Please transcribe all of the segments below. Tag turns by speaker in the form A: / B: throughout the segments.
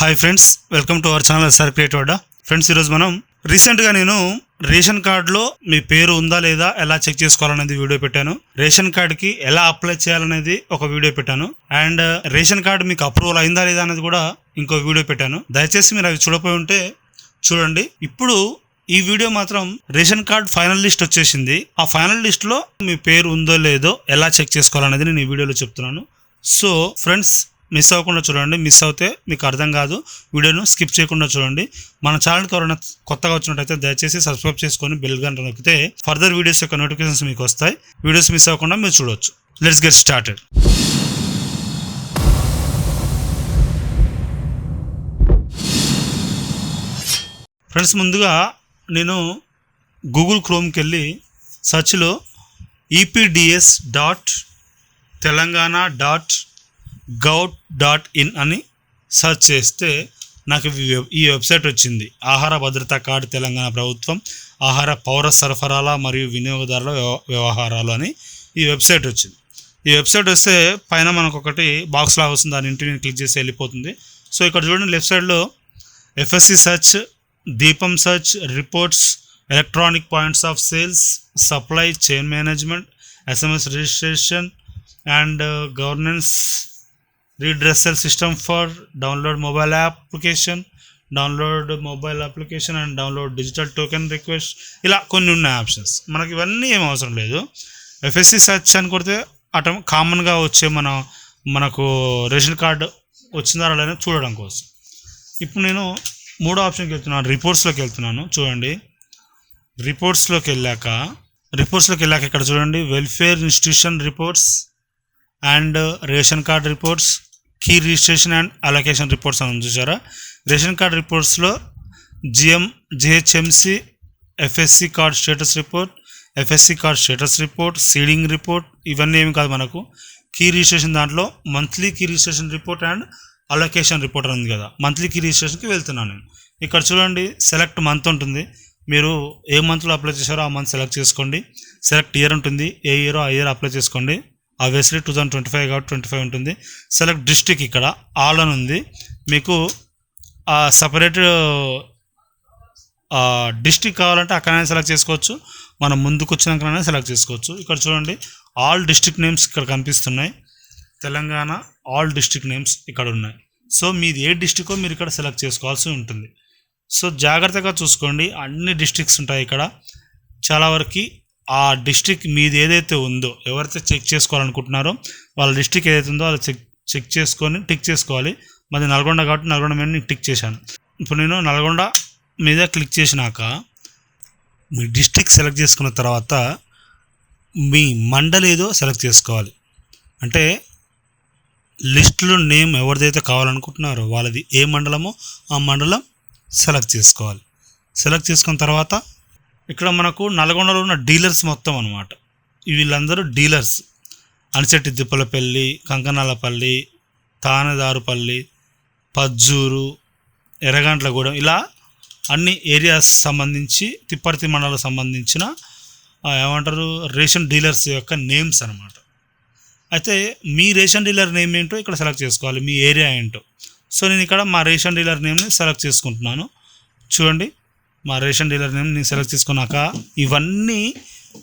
A: Hi friends welcome to our channel sir create వాడా friends ఈరోజు మనం రీసెంట్గా నేను రేషన్ కార్డులో మీ పేరు ఉందా లేదా ఎలా చెక్ చేసుకోవాలనేది వీడియో పెట్టాను. రేషన్ కార్డుకి ఎలా అప్లై చేయాలనేది ఒక వీడియో పెట్టాను. అండ్ uh, రేషన్ కార్డు మీకు అప్రూవల్ అయిందా లేదా అనేది కూడా ఇంకో వీడియో పెట్టాను. దయచేసి మీరు అవి చూడపోయి ఉంటే చూడండి. ఇప్పుడు ఈ వీడియో మాత్రం రేషన్ కార్డ్ ఫైనల్ లిస్ట్ వచ్చేసింది. ఆ ఫైనల్ లిస్ట్లో మీ పేరు ఉందో లేదో ఎలా చెక్ చేసుకోవాలనేది నేను ఈ వీడియోలో చెప్తున్నాను. సో ఫ్రెండ్స్ మిస్ అవ్వకుండా చూడండి మిస్ అవుతే మీకు అర్థం కాదు. వీడియోను స్కిప్ చేయకుండా చూడండి. మన ఛానల్కి ఎవరైనా కొత్తగా వచ్చినట్టయితే దయచేసి సబ్స్క్రైబ్ చేసుకొని బెల్ గంట నొక్కితే ఫర్దర్ వీడియోస్ యొక్క నోటిఫికేషన్స్ మీకు వస్తాయి. వీడియోస్ మిస్ అవ్వకుండా మీరు చూడవచ్చు లెట్స్ గెట్ స్టార్టెడ్ ఫ్రెండ్స్ ముందుగా నేను గూగుల్ క్రోమ్కి వెళ్ళి సర్చ్లో ePDS dot Telangana dot gov dot in అని సెర్చ్ చేస్తే నాకు ఈ వెబ్సైట్ వచ్చింది. ఆహార భద్రతా కార్డు తెలంగాణ ప్రభుత్వం ఆహార పౌర సరఫరాల మరియు వినియోగదారుల వ్యవ- వ్యవహారాలు అని ఈ వెబ్సైట్ వచ్చింది. ఈ వెబ్సైట్ వస్తే పైన మనకు ఒకటి బాక్స్ లాగా వస్తుంది. దాని ఇంటిని క్లిక్ చేసి వెళ్ళిపోతుంది. సో ఇక్కడ చూడండి లెఫ్ట్ సైడ్లో FSC search Deepam search reports electronic points of sales supply chain management SMS registration and governance redressal system for download mobile application download mobile application and download digital token request. ఇలా కొన్ని ఉన్నాయి options. మనకి ఇవన్నీ ఏం అవసరం లేదు. FSC search అని కొడితే అటో కామన్గా వచ్చే మన మనకు రేషన్ కార్డు వచ్చిందా లేదా చూడడం కోసం. ఇప్పుడు నేను మూడో ఆప్షన్కి వెళ్తున్నాను. రిపోర్ట్స్లోకి వెళ్తున్నాను. చూడండి. రిపోర్ట్స్లోకి వెళ్ళాక రిపోర్ట్స్లోకి వెళ్ళాక ఇక్కడ చూడండి. Welfare institution reports and ration card reports. Key registration and allocation reports అని చూసారా? Ration card రిపోర్ట్స్లో GM GHMC FSC card status report FSC card status report seeding report ఇవన్నీ ఏమి కాదు మనకు. కీ రిజిస్ట్రేషన్ దాంట్లో monthly key registration report and allocation report అని ఉంది కదా. మంత్లీ కీ రిజిస్ట్రేషన్కి వెళ్తున్నాను నేను. ఇక్కడ చూడండి సెలెక్ట్ మంత్ ఉంటుంది. మీరు ఏ మంత్లో అప్లై చేశారో ఆ మంత్ సెలెక్ట్ చేసుకోండి. సెలెక్ట్ ఇయర్ ఉంటుంది. ఏ ఇయర్ ఆ ఇయర్ అప్లై చేసుకోండి. Obviously two thousand twenty five కాబట్టి ట్వంటీ ఫైవ్ ఉంటుంది. సెలెక్ట్ డిస్ట్రిక్ట్ ఇక్కడ ఆల్ అని ఉంది. మీకు ఆ సపరేట్ డిస్టిక్ కావాలంటే అక్కడనే సెలెక్ట్ చేసుకోవచ్చు. మనం ముందుకు వచ్చినాకనే సెలెక్ట్ చేసుకోవచ్చు. ఇక్కడ చూడండి ఆల్ డిస్ట్రిక్ట్ నేమ్స్ ఇక్కడ కనిపిస్తున్నాయి. తెలంగాణ ఆల్ డిస్ట్రిక్ట్ నేమ్స్ ఇక్కడ ఉన్నాయి. సో మీది ఏ డిస్టికో మీరు ఇక్కడ సెలెక్ట్ చేసుకోవాల్సి ఉంటుంది. సో జాగ్రత్తగా చూసుకోండి అన్ని డిస్ట్రిక్ట్స్ ఉంటాయి ఇక్కడ. చాలా వరకు ఆ డిస్ట్రిక్ట్ మీది ఏదైతే ఉందో ఎవరైతే చెక్ చేసుకోవాలనుకుంటున్నారో వాళ్ళ డిస్ట్రిక్ట్ ఏదైతే ఉందో వాళ్ళు చెక్ చెక్ చేసుకొని టిక్ చేసుకోవాలి. మాది నల్గొండ కాబట్టి నల్గొండ మీద నేను టిక్ చేశాను. ఇప్పుడు నేను నల్గొండ మీద క్లిక్ చేసినాక మీ డిస్ట్రిక్ట్ సెలెక్ట్ చేసుకున్న తర్వాత మీ మండల్ ఏదో సెలెక్ట్ చేసుకోవాలి. అంటే లిస్టులో నేమ్ ఎవరిదైతే కావాలనుకుంటున్నారో వాళ్ళది ఏ మండలమో ఆ మండలం సెలెక్ట్ చేసుకోవాలి. సెలెక్ట్ చేసుకున్న తర్వాత ఇక్కడ మనకు నల్గొండలో ఉన్న డీలర్స్ మొత్తం అనమాట వీళ్ళందరూ డీలర్స్. అనిచెట్టి దిప్పలపల్లి కంకనాలపల్లి తానదారుపల్లి పజ్జూరు ఎర్రగంట్లగూడెం ఇలా అన్ని ఏరియాస్ సంబంధించి తిప్పర్తి మండలం సంబంధించిన ఏమంటారు రేషన్ డీలర్స్ యొక్క నేమ్స్ అనమాట అయితే మీ రేషన్ డీలర్ నేమ్ ఏంటో ఇక్కడ సెలెక్ట్ చేసుకోవాలి మీ ఏరియా ఏంటో. సో నేను ఇక్కడ మా రేషన్ డీలర్ నేమ్ని సెలెక్ట్ చేసుకుంటున్నాను. చూడండి. మా రేషన్ డీలర్ నేమ్ నేను సెలెక్ట్ చేసుకున్నాక ఇవన్నీ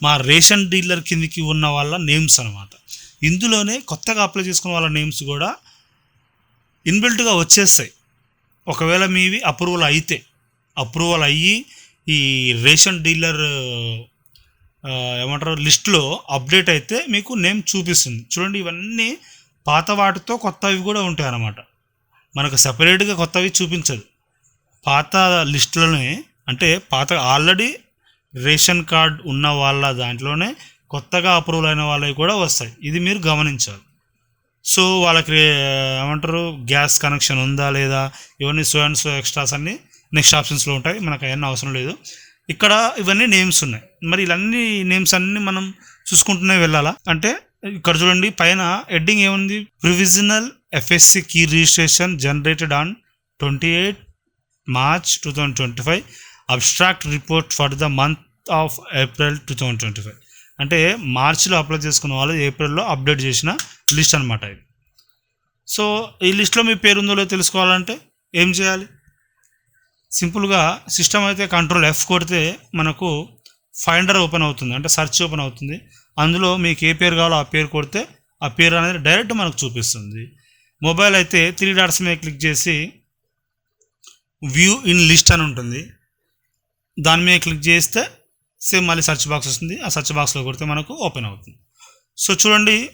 A: మా రేషన్ డీలర్ కిందికి ఉన్న వాళ్ళ నేమ్స్ అనమాట ఇందులోనే కొత్తగా అప్లై చేసుకున్న వాళ్ళ నేమ్స్ కూడా ఇన్బిల్ట్గా వచ్చేస్తాయి. ఒకవేళ మీవి అప్రూవల్ అయితే అప్రూవల్ అయ్యి ఈ రేషన్ డీలర్ ఏమంటారు లిస్ట్లో అప్డేట్ అయితే మీకు నేమ్ చూపిస్తుంది. చూడండి ఇవన్నీ పాత వాటితో కొత్తవి కూడా ఉంటాయి అన్నమాట మనకు సపరేట్గా కొత్తవి చూపించదు. పాత లిస్టులోనే అంటే పాత ఆల్రెడీ రేషన్ కార్డ్ ఉన్న వాళ్ళ దాంట్లోనే కొత్తగా అప్రూవల్ అయిన వాళ్ళవి కూడా వస్తాయి. ఇది మీరు గమనించాలి. సో వాళ్ళకి ఏమంటారు గ్యాస్ కనెక్షన్ ఉందా లేదా ఇవన్నీ సో అండ్ సో ఎక్స్ట్రాస్ అన్నీ నెక్స్ట్ ఆప్షన్స్లో ఉంటాయి. మనకు అవన్నీ అవసరం లేదు. ఇక్కడ ఇవన్నీ నేమ్స్ ఉన్నాయి. మరి ఇవన్నీ నేమ్స్ అన్నీ మనం చూసుకుంటూనే వెళ్ళాలా? అంటే ఇక్కడ చూడండి పైన హెడ్డింగ్ ఏముంది? Provisional FSC key registration generated on twenty eight March two thousand twenty five. Abstract report for the month of April two thousand twenty five అంటే మార్చిలో అప్లై చేసుకున్న వాళ్ళు ఏప్రిల్లో అప్డేట్ చేసిన లిస్ట్ అనమాట ఇది. సో ఈ లిస్ట్లో మీ పేరు ఉందో లేదో తెలుసుకోవాలంటే ఏం చేయాలి? సింపుల్గా సిస్టమ్ అయితే కంట్రోల్ ఎఫ్ కొడితే మనకు ఫైండర్ ఓపెన్ అవుతుంది. అంటే సెర్చ్ ఓపెన్ అవుతుంది. అందులో మీకు ఏ పేరు కావాలో ఆ పేరు కొడితే ఆ పేరు అనేది డైరెక్ట్ మనకు చూపిస్తుంది. మొబైల్ అయితే త్రీ డాట్స్ మీద క్లిక్ చేసి వ్యూ ఇన్ లిస్ట్ అని ఉంటుంది. దాని మీద క్లిక్ చేస్తే సేమ్ మళ్ళీ సెర్చ్ బాక్స్ వస్తుంది. ఆ సెర్చ్ బాక్స్లో కొడితే మనకు ఓపెన్ అవుతుంది. సో చూడండి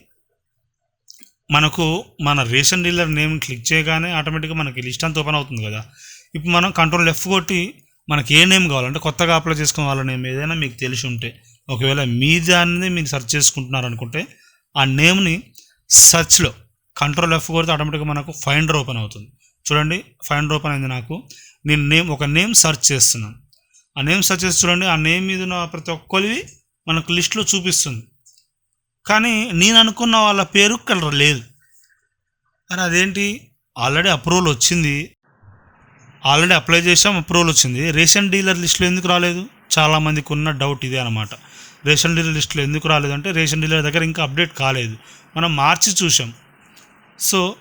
A: మనకు మన రేషన్ డీలర్ నేమ్ క్లిక్ చేయగానే ఆటోమేటిక్గా మనకి లిస్ట్ అంతా ఓపెన్ అవుతుంది కదా. ఇప్పుడు మనం కంట్రోల్ ఎఫ్ కొట్టి మనకి ఏ నేమ్ కావాలంటే కొత్తగా అప్లై చేసుకున్న వాళ్ళ నేమ్ ఏదైనా మీకు తెలిసి ఉంటే ఒకవేళ మీ దాన్ని మీరు సెర్చ్ చేసుకుంటున్నారు అనుకుంటే ఆ నేమ్ని సెర్చ్లో కంట్రోల్ ఎఫ్ కొడితే ఆటోమేటిక్గా మనకు ఫైండర్ ఓపెన్ అవుతుంది. చూడండి ఫైండర్ ఓపెన్ అయింది నాకు. నేను నేమ్ ఒక నేమ్ సెర్చ్ చేస్తున్నాను. ఆ నేమ్ సెర్చ్ చేసి చూడండి. ఆ నేమ్ మీద ఉన్న ప్రతి ఒక్కరివి మనకు లిస్ట్లో చూపిస్తుంది. కానీ నేను అనుకున్న వాళ్ళ పేరు కలర్ లేదు. అని అదేంటి? ఆల్రెడీ అప్రూవల్ వచ్చింది. ఆల్రెడీ అప్లై చేసాం అప్రూవల్ వచ్చింది. రేషన్ డీలర్ లిస్టులో ఎందుకు రాలేదు? చాలామందికి ఉన్న డౌట్ ఇదే అనమాట రేషన్ డీలర్ లిస్టులో ఎందుకు రాలేదు అంటే రేషన్ డీలర్ దగ్గర ఇంకా అప్డేట్ కాలేదు. మనం మార్చి చూసాం సో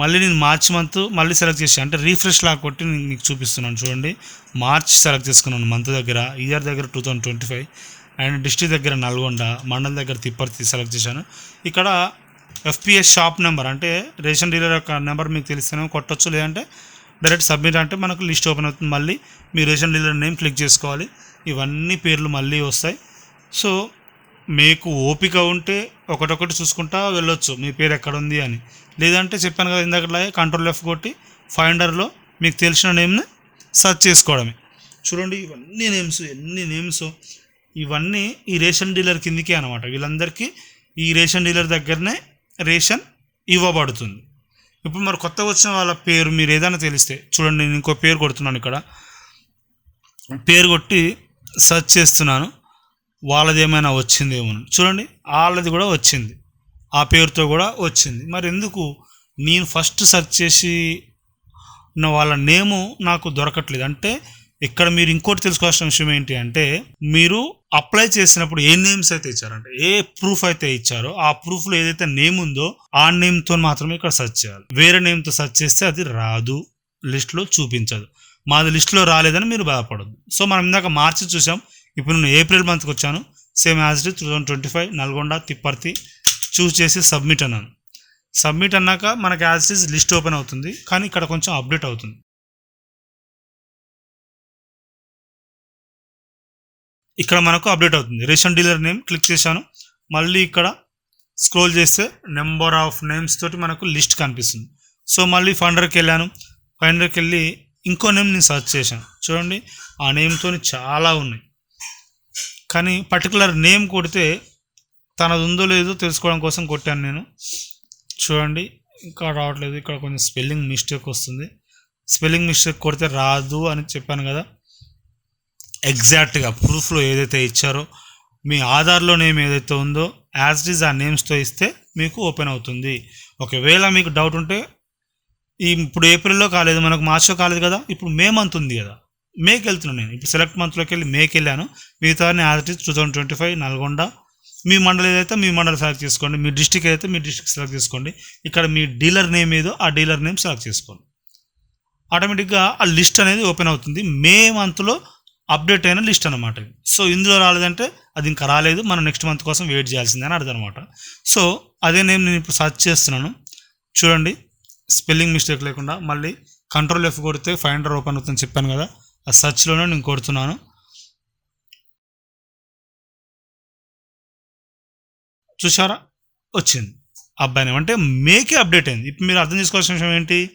A: మళ్ళీ నేను మార్చ్ మంత్ మళ్ళీ సెలెక్ట్ చేసి అంటే రీఫ్రెష్ లా కొట్టి నేను మీకు చూపిస్తున్నాను. చూడండి. మార్చ్ సెలెక్ట్ చేసుకున్నాను మంత్ దగ్గర. ఇయర్ దగ్గర two thousand twenty five and district దగ్గర నల్గొండ. మండల దగ్గర తిప్పర్తి సెలెక్ట్ చేశాను. ఇక్కడ ఎఫ్పిఎస్ షాప్ నెంబర్ అంటే రేషన్ డీలర్ యొక్క నెంబర్ మీకు తెలిస్తేనే కొట్టచ్చు. లేదంటే డైరెక్ట్ సబ్మిట్ అంటే మనకు లిస్ట్ ఓపెన్ అవుతుంది. మళ్ళీ మీ రేషన్ డీలర్ నేమ్ క్లిక్ చేసుకోవాలి. ఇవన్నీ పేర్లు మళ్ళీ వస్తాయి. సో మీకు ఓపిక ఉంటే ఒకటొకటి చూసుకుంటా వెళ్ళొచ్చు. మీ పేరు ఎక్కడ ఉంది అని. లేదంటే చెప్పాను కదా ఇందాకలాగే కంట్రోల్ ఎఫ్ కొట్టి ఫైండర్లో మీకు తెలిసిన నేమ్ని సెర్చ్ చేసుకోవడమే. చూడండి ఇవన్నీ నేమ్స్ ఎన్ని నేమ్స్ ఇవన్నీ ఈ రేషన్ డీలర్ కిందికే అనమాట వీళ్ళందరికీ ఈ రేషన్ డీలర్ దగ్గరనే రేషన్ ఇవ్వబడుతుంది. ఇప్పుడు మరి కొత్తగా వచ్చిన వాళ్ళ పేరు మీరు ఏదైనా తెలిస్తే చూడండి నేను ఇంకో పేరు కొడుతున్నాను ఇక్కడ. పేరు కొట్టి సెర్చ్ చేస్తున్నాను. వాళ్ళది ఏమైనా వచ్చిందేమో చూడండి వాళ్ళది కూడా వచ్చింది. ఆ పేరుతో కూడా వచ్చింది. మరి ఎందుకు నేను ఫస్ట్ సెర్చ్ చేసి ఉన్న వాళ్ళ నేము నాకు దొరకట్లేదు. అంటే ఇక్కడ మీరు ఇంకోటి తెలుసుకోవాల్సిన విషయం ఏంటి అంటే మీరు అప్లై చేసినప్పుడు ఏ నేమ్స్ అయితే ఇచ్చారంటే ఏ ప్రూఫ్ అయితే ఇచ్చారో ఆ ప్రూఫ్లో ఏదైతే నేమ్ ఉందో ఆ నేమ్తో మాత్రమే ఇక్కడ సెర్చ్ చేయాలి. వేరే నేమ్తో సెర్చ్ చేస్తే అది రాదు. లిస్ట్లో చూపించదు. మాది లిస్ట్లో రాలేదని మీరు బాధపడదు సో మనం ఇందాక మార్చి చూసాం. ఇప్పుడు నేను ఏప్రిల్ మంత్కి వచ్చాను. Same as two thousand twenty five Nalgonda Tipparthi choose చేసి సబ్మిట్ అన్నాను. సబ్మిట్ అన్నాక మనకి యాజ్ ఇట్ లిస్ట్ ఓపెన్ అవుతుంది. కానీ ఇక్కడ కొంచెం అప్డేట్ అవుతుంది. ఇక్కడ మనకు అప్డేట్ అవుతుంది. రేషన్ డీలర్ నేమ్ క్లిక్ చేశాను. మళ్ళీ ఇక్కడ స్క్రోల్ చేస్తే నెంబర్ ఆఫ్ నేమ్స్ తోటి మనకు లిస్ట్ కనిపిస్తుంది. సో మళ్ళీ ఫండర్కి వెళ్ళాను. ఫండర్కి వెళ్ళి ఇంకో నేమ్ నేను సెర్చ్ చేశాను. చూడండి ఆ నేమ్తో చాలా ఉన్నాయి. కానీ పర్టికులర్ నేమ్ కొడితే తనది ఉందో లేదో తెలుసుకోవడం కోసం కొట్టాను నేను. చూడండి ఇంకా రావట్లేదు. ఇక్కడ కొంచెం స్పెల్లింగ్ మిస్టేక్ వస్తుంది. స్పెల్లింగ్ మిస్టేక్ కొడితే రాదు అని చెప్పాను కదా. ఎగ్జాక్ట్గా ప్రూఫ్లో ఏదైతే ఇచ్చారో మీ ఆధార్లో నేమ్ ఏదైతే ఉందో యాజ్ ఇట్ ఈజ్ ఆ నేమ్స్తో ఇస్తే మీకు ఓపెన్ అవుతుంది. ఒకవేళ మీకు డౌట్ ఉంటే ఈ ఇప్పుడు ఏప్రిల్లో కాలేదు మనకు మార్చో కాలేదు కదా ఇప్పుడు మే మంత్ ఉంది కదా. మేకి వెళ్తున్నాను నేను. ఇప్పుడు సెలెక్ట్ మంత్లోకి వెళ్ళి మేకి వెళ్ళాను మిగతా as it is two thousand twenty five Nalgonda మీ మండలి ఏదైతే మీ మండలి సెలెక్ట్ చేసుకోండి మీ డిస్టిక్ ఏదైతే మీ డిస్టిక్ సెలెక్ట్ చేసుకోండి ఇక్కడ మీ డీలర్ నేమ్ ఏదో ఆ డీలర్ నేమ్ సెలెక్ట్ చేసుకోండి. ఆటోమేటిక్గా ఆ లిస్ట్ అనేది ఓపెన్ అవుతుంది. మే మంత్లో అప్డేట్ అయిన లిస్ట్ అనమాట సో ఇందులో రాలేదంటే అది ఇంకా రాలేదు. మనం నెక్స్ట్ మంత్ కోసం వెయిట్ చేయాల్సిందే అని అర్థం అనమాట సో అదే నేమ్ నేను ఇప్పుడు సెర్చ్ చేస్తున్నాను. చూడండి. స్పెల్లింగ్ మిస్టేక్ లేకుండా మళ్ళీ కంట్రోల్ ఎఫ్ కొడితే ఫైండర్ ఓపెన్ అవుతుందని చెప్పాను కదా. ఆ సెర్చ్లోనే నేను కొడుతున్నాను. చూసారా వచ్చింది. అబ్బాయి నేమ్ అంటే మేకే అప్డేట్ అయింది. ఇప్పుడు మీరు అర్థం చేసుకోవాల్సిన విషయం ఏంటి?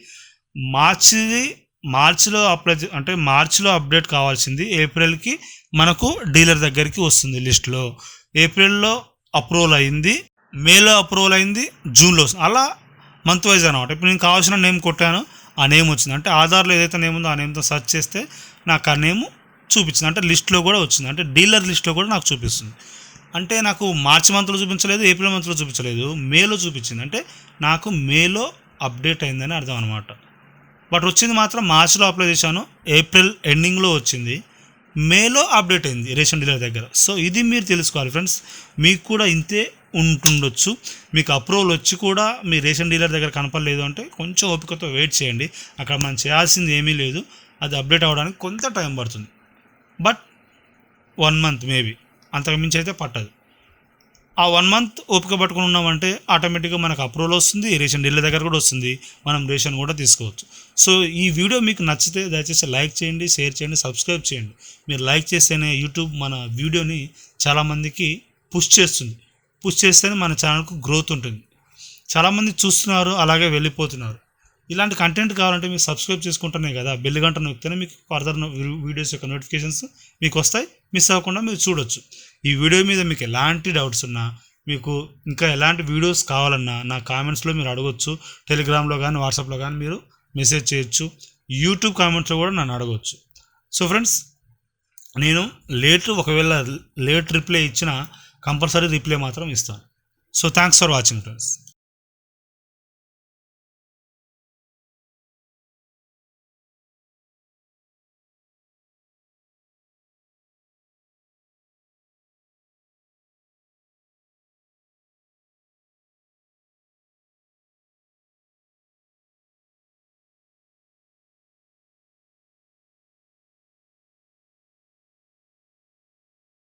A: మార్చిది మార్చిలో అప్లై అంటే మార్చిలో అప్డేట్ కావాల్సింది ఏప్రిల్కి మనకు డీలర్ దగ్గరికి వస్తుంది లిస్ట్లో. ఏప్రిల్లో అప్రూవల్ అయింది మేలో అప్రూవల్ అయింది జూన్లో వస్తుంది. అలా మంత్ వైజ్ అనమాట ఇప్పుడు నేను కావాల్సిన నేమ్ కొట్టాను ఆ నేమ్ వచ్చింది. అంటే ఆధార్లో ఏదైతే నేమ్ ఉందో ఆ నేమ్తో సెర్చ్ చేస్తే నాకు ఆ నేమ్ చూపించింది. అంటే లిస్ట్లో కూడా వచ్చింది. అంటే డీలర్ లిస్ట్లో కూడా నాకు చూపిస్తుంది. అంటే నాకు మార్చి మంత్లో చూపించలేదు ఏప్రిల్ మంత్లో చూపించలేదు మేలో చూపించింది. అంటే నాకు మేలో అప్డేట్ అయిందని అర్థం అనమాట బట్ వచ్చింది మాత్రం మార్చిలో అప్లై చేశాను ఏప్రిల్ ఎండింగ్లో వచ్చింది. మేలో అప్డేట్ అయింది రేషన్ డీలర్ దగ్గర. సో ఇది మీరు తెలుసుకోవాలి ఫ్రెండ్స్. మీకు కూడా ఇంతే ఉంటుండొచ్చు. మీకు అప్రూవల్ వచ్చి కూడా మీ రేషన్ డీలర్ దగ్గర కనపడలేదు అంటే కొంచెం ఓపికతో వెయిట్ చేయండి. అక్కడ మనం చేయాల్సింది ఏమీ లేదు. అది అప్డేట్ అవ్వడానికి కొంత టైం పడుతుంది. But one month maybe. అంతకు మించి అయితే పట్టదు. ఆ వన్ మంత్ ఓపిక పట్టుకుని ఉన్నామంటే ఆటోమేటిక్గా మనకు అప్రూవల్ వస్తుంది రేషన్ డీలర్ దగ్గర కూడా వస్తుంది మనం రేషన్ కూడా తీసుకోవచ్చు. సో ఈ వీడియో మీకు నచ్చితే దయచేసి లైక్ చేయండి షేర్ చేయండి సబ్స్క్రైబ్ చేయండి. మీరు లైక్ చేస్తేనే యూట్యూబ్ మన వీడియోని చాలామందికి పుష్ చేస్తుంది. పుష్ చేస్తేనే మన ఛానల్కు గ్రోత్ ఉంటుంది. చాలామంది చూస్తున్నారు అలాగే వెళ్ళిపోతున్నారు. ఇలాంటి కంటెంట్ కావాలంటే మీరు సబ్స్క్రైబ్ చేసుకుంటేనే కదా బెల్ గంట నొక్కితేనే మీకు ఫర్దర్ వీడియోస్ యొక్క నోటిఫికేషన్స్ మీకు వస్తాయి. మిస్ అవ్వకుండా మీరు చూడొచ్చు. ఈ వీడియో మీద మీకు ఎలాంటి డౌట్స్ ఉన్నా మీకు ఇంకా ఎలాంటి వీడియోస్ కావాలన్నా నా కామెంట్స్లో మీరు అడగొచ్చు. టెలిగ్రామ్లో కానీ వాట్సాప్లో కానీ మీరు మెసేజ్ చేయొచ్చు. యూట్యూబ్ కామెంట్స్లో కూడా నన్ను అడగొచ్చు. సో ఫ్రెండ్స్ నేను లేట్ ఒకవేళ లేట్ రిప్లై ఇచ్చినా కంపల్సరీ రిప్లై మాత్రం ఇస్తాను. So thanks for watching friends